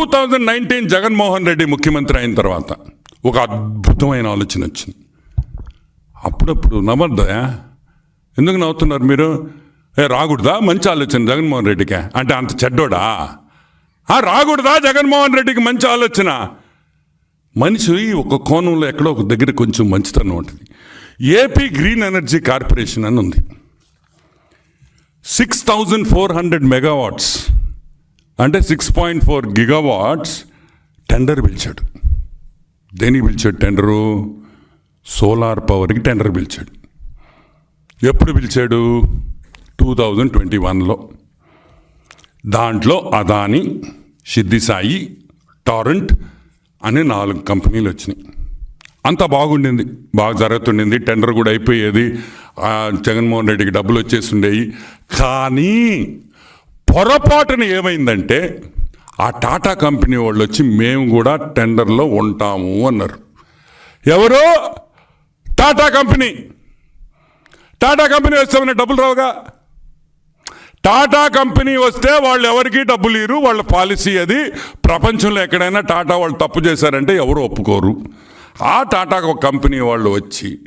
Two thousand nineteen Jaganmohan Reddy ముఖ్యమంత్రి అయిన తర్వాత ఒక అద్భుతమైన ఆలోచన వచ్చింది. అప్పుడప్పుడు నవ్వద్దా? ఎందుకు నవ్వుతున్నారు మీరు? ఏ రాకూడదా? మంచి ఆలోచన జగన్మోహన్ రెడ్డికి. అంటే అంత చెడ్డోడా? ఆ, రాకూడదా జగన్మోహన్ రెడ్డికి మంచి ఆలోచన? మనిషి ఒక కోణంలో ఎక్కడో ఒక దగ్గర కొంచెం మంచితనం ఉంటుంది. ఏపీ గ్రీన్ ఎనర్జీ కార్పొరేషన్ అని ఉంది. Six thousand four hundred megawatts అంటే six point four gigawatts tender పిలిచాడు. దేనికి పిలిచాడు టెండరు సోలార్ పవర్కి టెండర్ పిలిచాడు. ఎప్పుడు పిలిచాడు? టూ థౌజండ్ ట్వంటీ వన్లో దాంట్లో అదాని సిద్ధిసాయి టారెంట్ అనే నాలుగు కంపెనీలు వచ్చినాయి. అంతా బాగుండింది. బాగా జరుగుతుండింది. టెండర్ కూడా అయిపోయేది. జగన్మోహన్ రెడ్డికి డబ్బులు వచ్చేసిండేవి కానీ పొరపాటున ఏమైందంటే ఆ టాటా కంపెనీ వాళ్ళు వచ్చి మేము కూడా టెండర్లో ఉంటాము అన్నారు. ఎవరు? టాటా కంపెనీ. టాటా కంపెనీ వస్తామని డబ్బులు రావుగా? టాటా కంపెనీ వస్తే వాళ్ళు ఎవరికి డబ్బులు ఇరు వాళ్ళ పాలసీ అది. ప్రపంచంలో ఎక్కడైనా టాటా వాళ్ళు తప్పు చేశారంటే ఎవరు ఒప్పుకోరు. ఆ టాటా కంపెనీ వాళ్ళు వచ్చి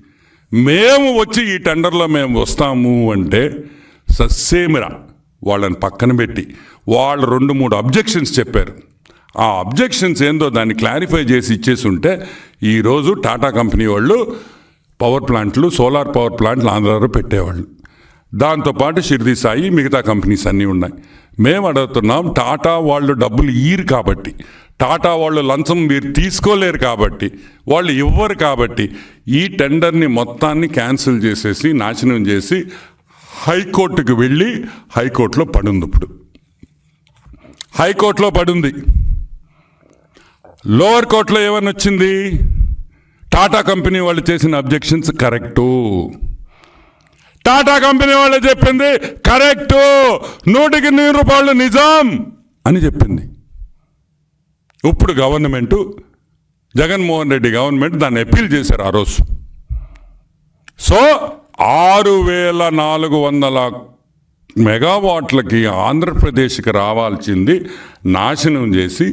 మేము వచ్చి ఈ టెండర్లో మేము వస్తాము అంటే సస్సేమిరా వాళ్ళని పక్కన పెట్టి వాళ్ళు రెండు మూడు అబ్జెక్షన్స్ చెప్పారు. ఆ అబ్జెక్షన్స్ ఏందో దాన్ని క్లారిఫై చేసి ఇచ్చేసి ఉంటే ఈరోజు టాటా కంపెనీ వాళ్ళు పవర్ ప్లాంట్లు సోలార్ పవర్ ప్లాంట్లు ఆంధ్రాలో పెట్టేవాళ్ళు. దాంతోపాటు షిర్ది సాయి మిగతా కంపెనీస్ అన్నీ ఉన్నాయి. మేము అడుగుతున్నాం టాటా వాళ్ళు డబ్బులు ఇయ్యరు కాబట్టి టాటా వాళ్ళు లంచం మీరు తీసుకోలేరు కాబట్టి వాళ్ళు ఇవ్వరు కాబట్టి ఈ టెండర్ని మొత్తాన్ని క్యాన్సిల్ చేసేసి నాశనం చేసి హైకోర్టుకు వెళ్ళి హైకోర్టులో పడుంది ఇప్పుడు. హైకోర్టులో పడుంది. లోవర్ కోర్టులో ఏమని వచ్చింది? టాటా కంపెనీ వాళ్ళు చేసిన అబ్జెక్షన్స్ కరెక్టు. టాటా కంపెనీ వాళ్ళు చెప్పింది కరెక్టు. నూటికి నూరు రూపాయలు నిజాం అని చెప్పింది. ఇప్పుడు గవర్నమెంటు జగన్మోహన్ రెడ్డి గవర్నమెంట్ దాన్ని అప్పీల్ చేశారు ఆ రోజు. సో ఆరు వేల నాలుగు వందల మెగావాట్లకి ఆంధ్రప్రదేశ్కి రావాల్సింది నాశనం చేసి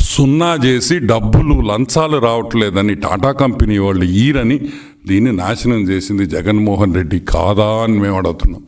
సున్నా చేసి డబ్బులు లంచాలు రావట్లేదని టాటా కంపెనీ వాళ్ళు ఈరని దీన్ని నాశనం చేసింది జగన్మోహన్ రెడ్డి కాదా అని మేము అడుగుతున్నాం.